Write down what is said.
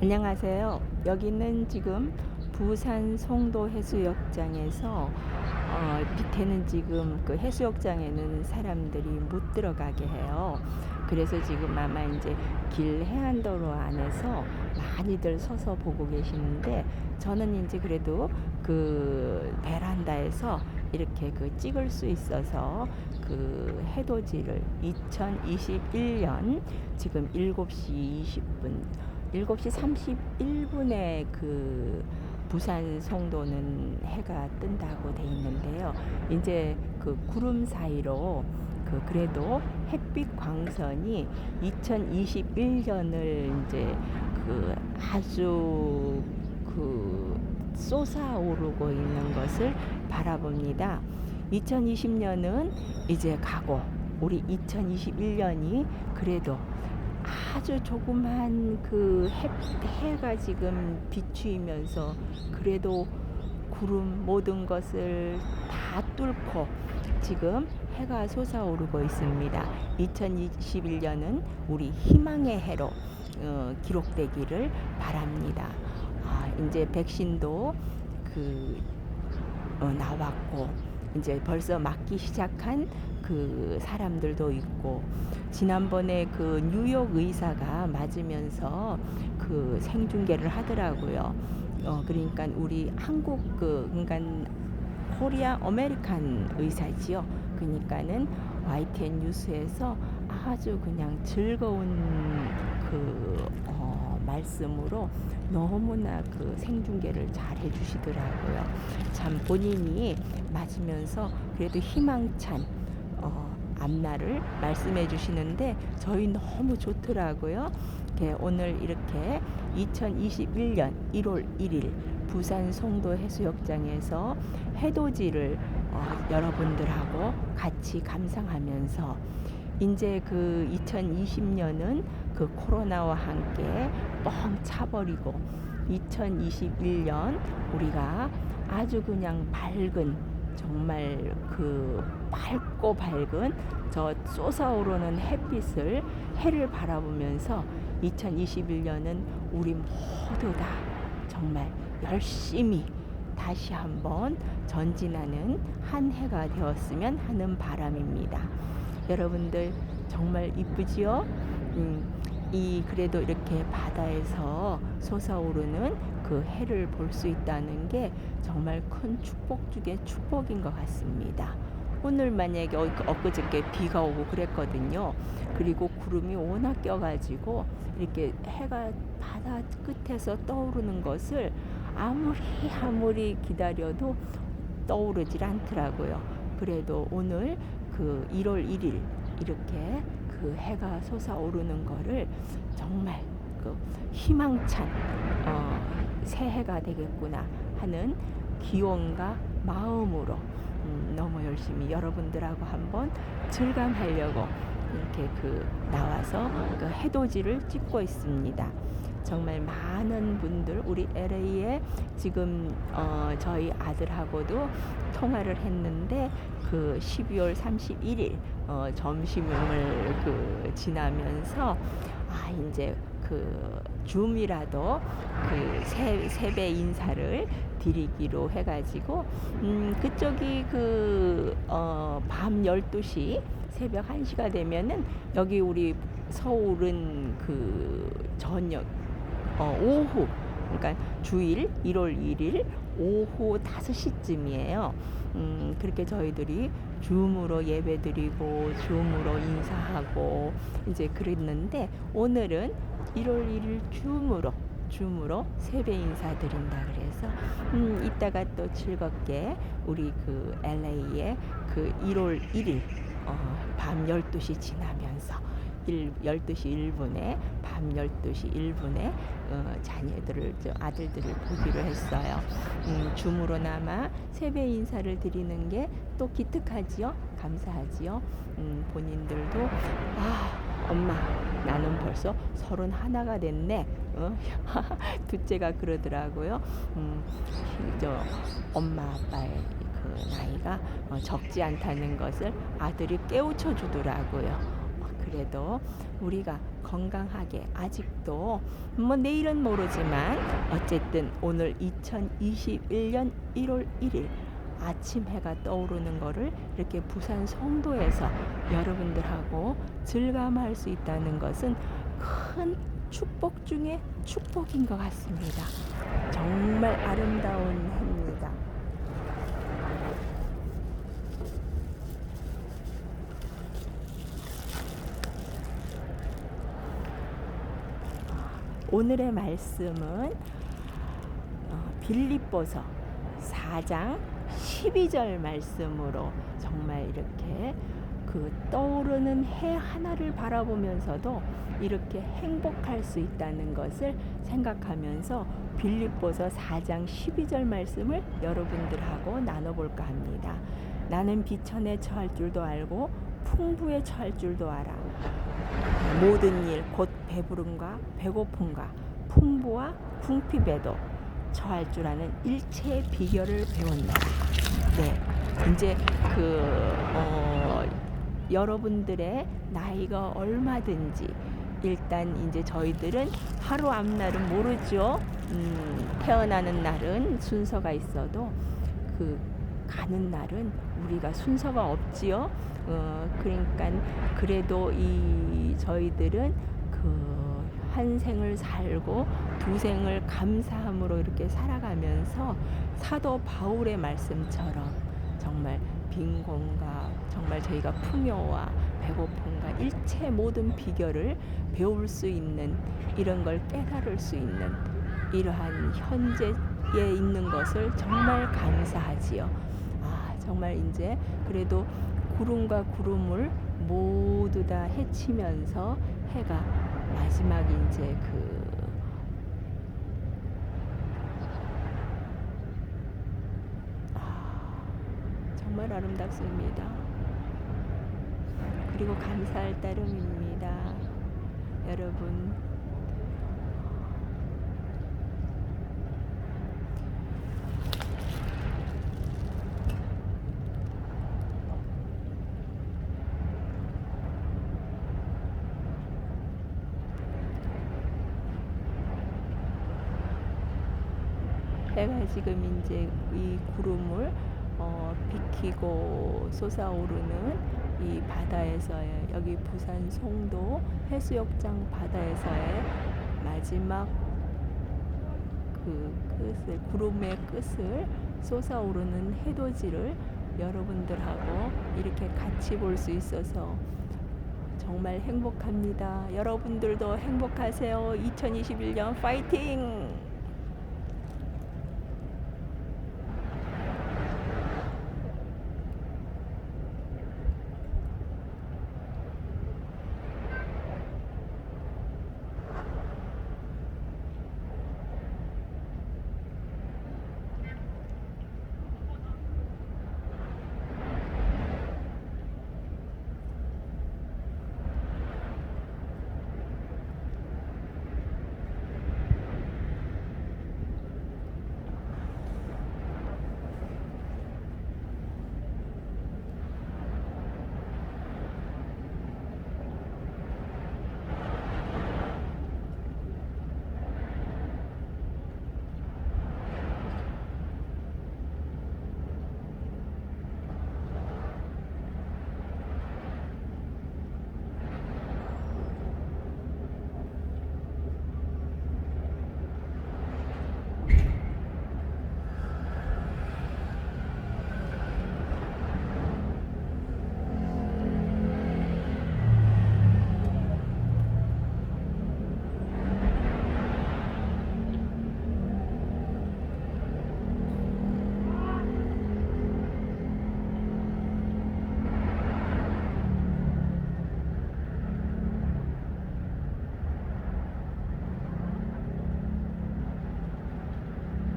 안녕하세요. 여기는 지금 부산 송도 해수욕장에서 어, 밑에는 지금 그 해수욕장에는 사람들이 못 들어가게 해요. 그래서 지금 아마 이제 길 해안도로 안에서 많이들 서서 보고 계시는데 저는 이제 그래도 그 베란다에서 이렇게 그 찍을 수 있어서 그 해돋이를 2021년 지금 7시 20분 7시 31분에 그 부산 송도는 해가 뜬다고 돼 있는데요. 이제 그 구름 사이로 그 그래도 햇빛 광선이 2021년을 이제 그 아주 그 솟아오르고 있는 것을 바라봅니다. 2020년은 이제 가고 우리 2021년이 그래도 아주 조그만 그 해, 해가 지금 비추이면서 그래도 구름 모든 것을 다 뚫고 지금 해가 솟아오르고 있습니다. 2021년은 우리 희망의 해로 어, 기록되기를 바랍니다. 아, 이제 백신도 그 어, 나왔고 이제 벌써 맞기 시작한 그 사람들도 있고 지난번에 그 뉴욕 의사가 맞으면서 그 생중계를 하더라고요. 어 그러니까 우리 한국 그 그러니까 코리아 아메리칸 의사지요. 그러니까는 YTN 뉴스에서 아주 그냥 즐거운 그 어, 말씀으로 너무나 그 생중계를 잘 해주시더라고요. 참 본인이 맞으면서 그래도 희망찬 어, 앞날을 말씀해 주시는데 저희 너무 좋더라고요. 네, 오늘 이렇게 2021년 1월 1일 부산 송도 해수욕장에서 해돋이를 어, 여러분들하고 같이 감상하면서 이제 그 2020년은 그 코로나와 함께 뻥 차버리고 2021년 우리가 아주 그냥 밝은 정말 그 밝고 밝은 저 솟아오르는 햇빛을 해를 바라보면서 2021년은 우리 모두 다 정말 열심히 다시 한번 전진하는 한 해가 되었으면 하는 바람입니다. 여러분들 정말 이쁘지요? 음, 이 그래도 이렇게 바다에서 솟아오르는 그 해를 볼 수 있다는 게 정말 큰 축복 중에 축복인 것 같습니다. 오늘 만약에 어- 엊그저께 비가 오고 그랬거든요. 그리고 구름이 워낙 껴가지고 이렇게 해가 바다 끝에서 떠오르는 것을 아무리 아무리 기다려도 떠오르질 않더라고요. 그래도 오늘 그 1월 1일 이렇게 그 해가 솟아오르는 거를 정말 그 희망찬 어, 새해가 되겠구나 하는 기원과 마음으로 음, 너무 열심히 여러분들하고 한번 즐감하려고 이렇게 그 나와서 그 해돋이를 찍고 있습니다. 정말 많은 분들 우리 LA에 지금 어, 저희 아들하고도 통화를 했는데 그 12월 31일 어, 점심을 그 지나면서 아 이제 그 줌이라도 그 세, 세배 인사를 드리기로 해가지고 음 그쪽이 그 어 밤 12시 새벽 1시가 되면은 여기 우리 서울은 그 저녁 어 오후 그러니까 주일 1월 1일 오후 5시쯤이에요. 음, 그렇게 저희들이 줌으로 예배드리고 줌으로 인사하고 이제 그랬는데 오늘은 1월 1일 줌으로 줌으로 세배 인사드린다 그래서 음, 이따가 또 즐겁게 우리 그 LA에 그 1월 1일 어, 밤 12시 지나면서 1, 12시 1분에 밤 12시 1분에 어, 자녀들을 저 아들들을 보기로 했어요. 음, 줌으로나마 세배 인사를 드리는 게 또 기특하지요. 감사하지요. 음, 본인들도 아 엄마 나는 벌써 서른 하나가 됐네. 어? 둘째가 그러더라고요. 음, 저 엄마 아빠의 그 나이가 어, 적지 않다는 것을 아들이 깨우쳐 주더라고요. 그래도 우리가 건강하게 아직도 뭐 내일은 모르지만 어쨌든 오늘 2021년 1월 1일 아침 해가 떠오르는 거를 이렇게 부산 송도에서 여러분들하고 즐감할 수 있다는 것은 큰 축복 중에 축복인 것 같습니다. 정말 아름다운 해입니다. 오늘의 말씀은 어, 빌립보서 4장 12절 말씀으로 정말 이렇게 그 떠오르는 해 하나를 바라보면서도 이렇게 행복할 수 있다는 것을 생각하면서 빌립보서 4장 12절 말씀을 여러분들하고 나눠볼까 합니다. 나는 비천에 처할 줄도 알고 풍부에 처할 줄도 알아. 모든 일 곧 배부름과 배고픔과 풍부와 궁핍에도 처할 줄 아는 일체의 비결을 배웠노라. 네, 이제 그 어, 여러분들의 나이가 얼마든지 일단 이제 저희들은 하루 앞날은 모르죠. 음, 태어나는 날은 순서가 있어도 그 가는 날은 우리가 순서가 없지요. 어, 그러니까 그래도 이 저희들은 그 한 생을 살고 두 생을 감사함으로 이렇게 살아가면서 사도 바울의 말씀처럼 정말 빈곤과 정말 저희가 풍요와 배고픔과 일체 모든 비결을 배울 수 있는 이런 걸 깨달을 수 있는 이러한 현재에 있는 것을 정말 감사하지요. 아, 정말 이제 그래도 구름과 구름을 모두 다 헤치면서 해가 마지막 이제 그 아, 정말 아름답습니다. 그리고 감사할 따름입니다. 여러분 해가 지금 이제 이 구름을 어, 비키고 솟아오르는 이 바다에서의 여기 부산 송도 해수욕장 바다에서의 마지막 그 끝을 구름의 끝을 솟아오르는 해돋이를 여러분들하고 이렇게 같이 볼 수 있어서 정말 행복합니다. 여러분들도 행복하세요. 2021년 파이팅!